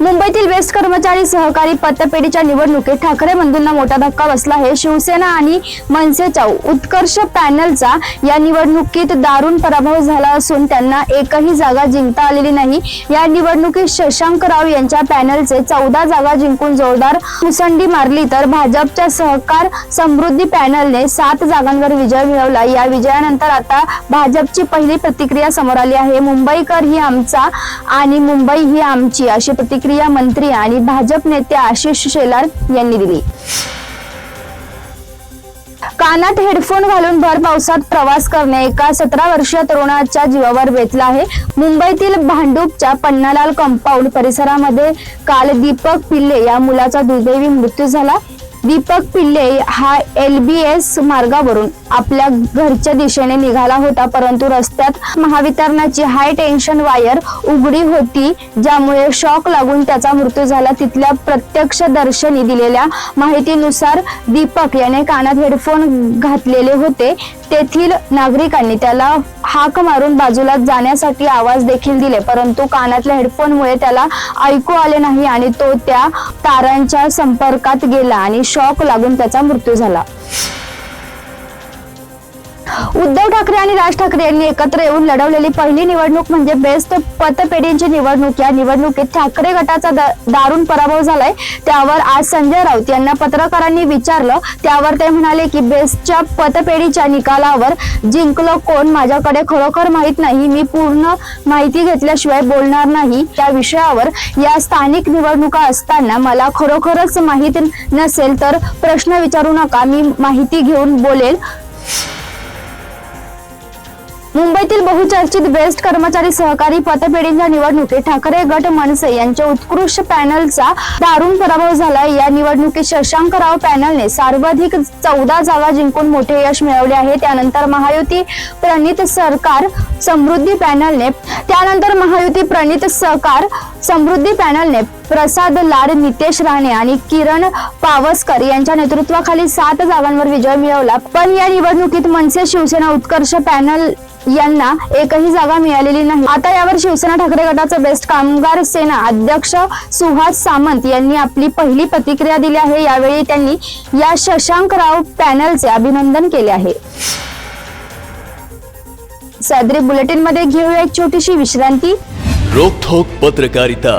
मुंबईतील बेस्ट कर्मचारी सहकारी पतपेढीच्या निवडणुकीत ठाकरे बंधूंना मोठा धक्का बसला आहे. शिवसेना आणि मनसेच्या उत्कर्ष पॅनलचा या निवडणुकीत दारुण पराभव झाला असून त्यांना एकही जागा जिंकता आलेली नाही. या निवडणुकीत शशांक राव यांच्या पॅनलचे चौदा जागा जिंकून जोरदार मुसंडी मारली तर भाजपच्या सहकार समृद्धी पॅनलने सात जागांवर विजय मिळवला. या विजयानंतर आता भाजपची पहिली प्रतिक्रिया समोर आली आहे. मुंबईकर ही आमचा आणि मुंबई ही आमची अशी प्रतिक्रिया मंत्री आणि भाजप नेते आशिष शेलार यांनी दिली. कानात हेडफोन घालून भर पावसात प्रवास करणे एका सतरा वर्षीय तरुणाच्या जीवावर बेतला आहे. मुंबईतील भांडूपच्या पन्नालाल कंपाऊंड परिसरामध्ये काल दीपक पिल्ले या मुलाचा दुर्दैवी मृत्यू झाला. दीपक पिल्ले हा एल बी एस मार्गावरून आपल्या घरच्या दिशेने निघाला होता परंतु रस्त्यात महावितरणाची हाय टेन्शन वायर उघडी होती ज्यामुळे शॉक लागून त्याचा मृत्यू झाला. तिथल्या प्रत्यक्षदर्शनी दिलेल्या माहितीनुसार दीपक याने कानात हेडफोन घातलेले होते. तेथील नागरिकांनी त्याला हाक मारून बाजूला जाण्यासाठी आवाज देखील दिले परंतु कानातल्या हेडफोनमुळे त्याला ऐकू आले नाही आणि तो त्या तारांच्या संपर्कात गेला आणि शॉक लागून त्याचा मृत्यू झाला. उद्धव ठाकरे आणि राज ठाकरे यांनी एकत्र येऊन लढवलेली पहिली निवडणूक म्हणजे बेस्ट पतपेढींची निवडणूक. या निवडणुकीत ठाकरे गटाचा द- दारुण पराभव झालाय. त्यावर आज संजय राऊत यांना पत्रकारांनी विचारलं. त्यावर ते म्हणाले की बेस्टच्या पतपेढीच्या निकालावर जिंकलो कोण? माझ्याकडे खरोखर माहीत नाही. मी पूर्ण माहिती घेतल्याशिवाय बोलणार नाही. त्या विषयावर या स्थानिक निवडणुका असताना मला खरोखरच माहीत नसेल तर प्रश्न विचारू नका. मी माहिती घेऊन बोलेल. मुंबईतील बहुचर्चित बेस्ट कर्मचारी सहकारी पतपेढींच्या निवडणुकीत ठाकरे गट मनसे यांच्या उत्कृष्ट पॅनलचा दारुण पराभव झाला या निवडणुकीत शशांकराव पॅनलने सर्वाधिक चौदा जागा जिंकून मोठे यश मिळवले आहे. त्यानंतर महायुती प्रणित सरकार समृद्धी पॅनलने त्यानंतर महायुती प्रणित सहकार समृद्धी पॅनलने प्रसाद लाड नितेश राणे आणि किरण पावसकर यांच्या नेतृत्वाखाली सात जागांवर विजय मिळवला. पण या निवडणुकीत मनसे शिवसेना उत्कर्ष पॅनल यांना एकही जागा मिळालेली नाही. आता यावर शिवसेना ठाकरे गटाचे बेस्ट कामगार सेना अध्यक्ष सुहास सामंत यांनी आपली पहिली प्रतिक्रिया दिली आहे. यावेळी त्यांनी या शशांकराव पॅनलचे अभिनंदन केले आहे. सदरी बुलेटिनमध्ये घेऊया एक छोटीशी विश्रांती. रोखोक पत्रकारिता.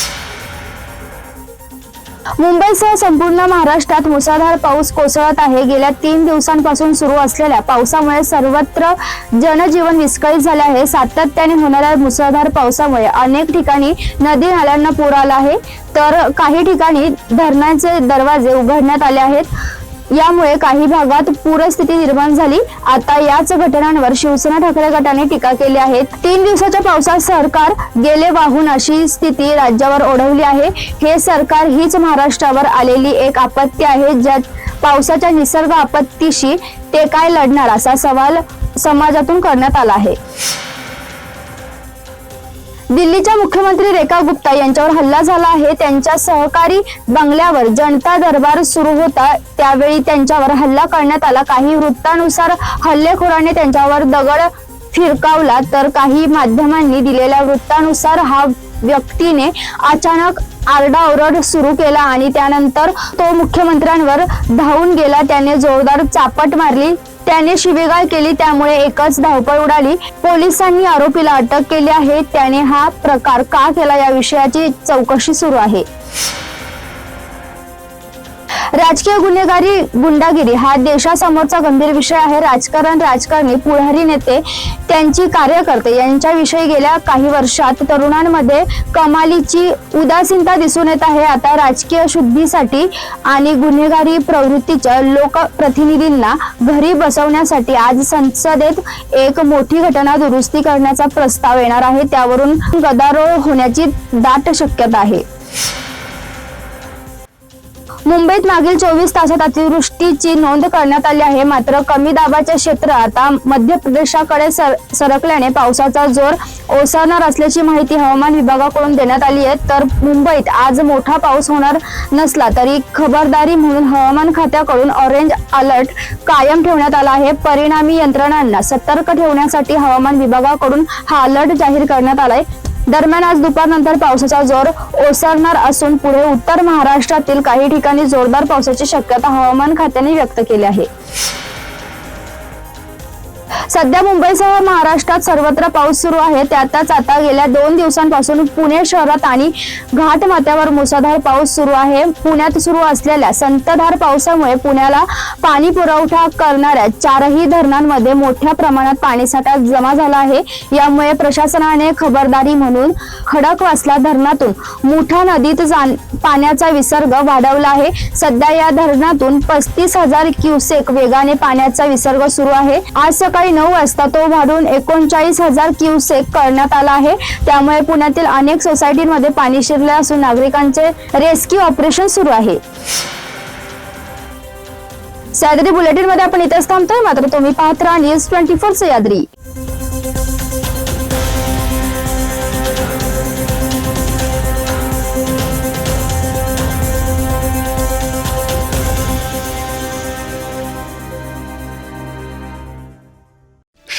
मुंबईसह संपूर्ण महाराष्ट्रात मुसळधार पाऊस कोसळत आहे. गेल्या तीन दिवसांपासून सुरू असलेल्या पावसामुळे सर्वत्र जनजीवन विस्कळीत झाले आहे. सातत्याने होणाऱ्या मुसळधार पावसामुळे अनेक ठिकाणी नदी नाल्यांना पूर आला आहे. तर काही ठिकाणी धरणांचे दरवाजे उघडण्यात आले आहेत. यामुळे काही भागात पूरस्थिती निर्माण झाली. आता याच घटनांवर शिवसेना ठाकरे गटाने टीका केली आहे. तीन दिवसाच्या पावसात सरकार गेले वाहून अशी स्थिती राज्यावर ओढवली आहे. हे सरकार हीच महाराष्ट्रावर आलेली एक आपत्ती आहे ज्यात पावसाच्या निसर्ग आपत्तीशी ते काय लढणार असा सवाल समाजातून करण्यात आला आहे. दिल्लीच्या मुख्यमंत्री रेखा गुप्ता यांच्यावर हल्ला झाला आहे. त्यांच्या सहकारी बंगल्यावर जनता दरबार सुरू होता. त्यावेळी त्यांच्यावर हल्ला करण्यात आला. काही वृत्तानुसार हल्लेखोराने त्यांच्यावर दगड फिरकावला. तर काही माध्यमांनी दिलेल्या वृत्तानुसार हा व्यक्तीने अचानक आरडाओरड सुरू केला आणि त्यानंतर तो मुख्यमंत्र्यांवर धावून गेला. त्याने जोरदार चापट मारली. त्याने शिवेगाळ केली त्यामुळे एकच धावपळ उडाली. पोलिसांनी आरोपीला अटक केली आहे. त्याने हा प्रकार का केला या विषयाची चौकशी सुरू आहे. राजकीय गुन्हेगारी गुंडागिरी हा देशासमोरचा गंभीर विषय आहे. राजकारण राजकारणी पुढारी नेते त्यांची कार्यकर्ते यांच्याविषयी गेल्या काही वर्षात तरुणांमध्ये कमालीची उदासीनता दिसून येत आहे. आता राजकीय शुद्धीसाठी आणि गुन्हेगारी प्रवृत्तीच्या लोकप्रतिनिधींना घरी बसवण्यासाठी आज संसदेत एक मोठी घटना दुरुस्ती करण्याचा प्रस्ताव येणार आहे. त्यावरून गदारोळ होण्याची दाट शक्यता आहे. मुंबईत मागील चोवीस तासात अतिवृष्टीची नोंद करण्यात आली आहे. मात्र कमी दाबाचे क्षेत्र आता मध्य प्रदेशाकडे सर सरकल्याने पावसाचा जोर ओसरणार असल्याची माहिती हवामान विभागाकडून देण्यात आली आहे. तर मुंबईत आज मोठा पाऊस होणार नसला तरी खबरदारी म्हणून हवामान खात्याकडून ऑरेंज अलर्ट कायम ठेवण्यात आला आहे. परिणामी यंत्रणांना सतर्क ठेवण्यासाठी हवामान विभागाकडून हा अलर्ट जाहीर करण्यात आलाय. दरम्यान आज दुपारनंतर पावसाचा जोर ओसरणार असून पुढे उत्तर महाराष्ट्रातील काही ठिकाणी जोरदार पावसाची शक्यता हवामान खात्याने व्यक्त केली आहे. सध्या मुंबईसह महाराष्ट्रात सर्वत्र पाऊस सुरू आहे. त्यातच आता गेल्या दोन दिवसांपासून पुणे शहरात आणि घाटमाथ्यावर मुसळधार पाऊस सुरू आहे. पुण्यात सुरू असलेल्या संतधार पावसामुळे पुण्याला पाणी पुरवठा करणाऱ्या चारही धरणांमध्ये मोठ्या प्रमाणात पाणीसाठा जमा झाला आहे. यामुळे प्रशासनाने खबरदारी म्हणून खडकवासला धरणातून मुठा नदीत पाण्याचा विसर्ग वाढवला आहे. सध्या या धरणातून पस्तीस हजार क्युसेक वेगाने पाण्याचा विसर्ग सुरू आहे. आज सकाळी सकाळी नऊ वाजता तो वाढून एकोणचाळीस हजार क्युसेक करण्यात आला आहे. त्यामुळे पुण्यातील अनेक सोसायटीमध्ये पाणी शिरले असून नागरिकांचे रेस्क्यू ऑपरेशन सुरू आहे. सह्याद्री बुलेटिनमध्ये आपण इथेच थांबतोय. मात्र तुम्ही पाहत राहा न्यूज ट्वेंटी फोर सह्याद्री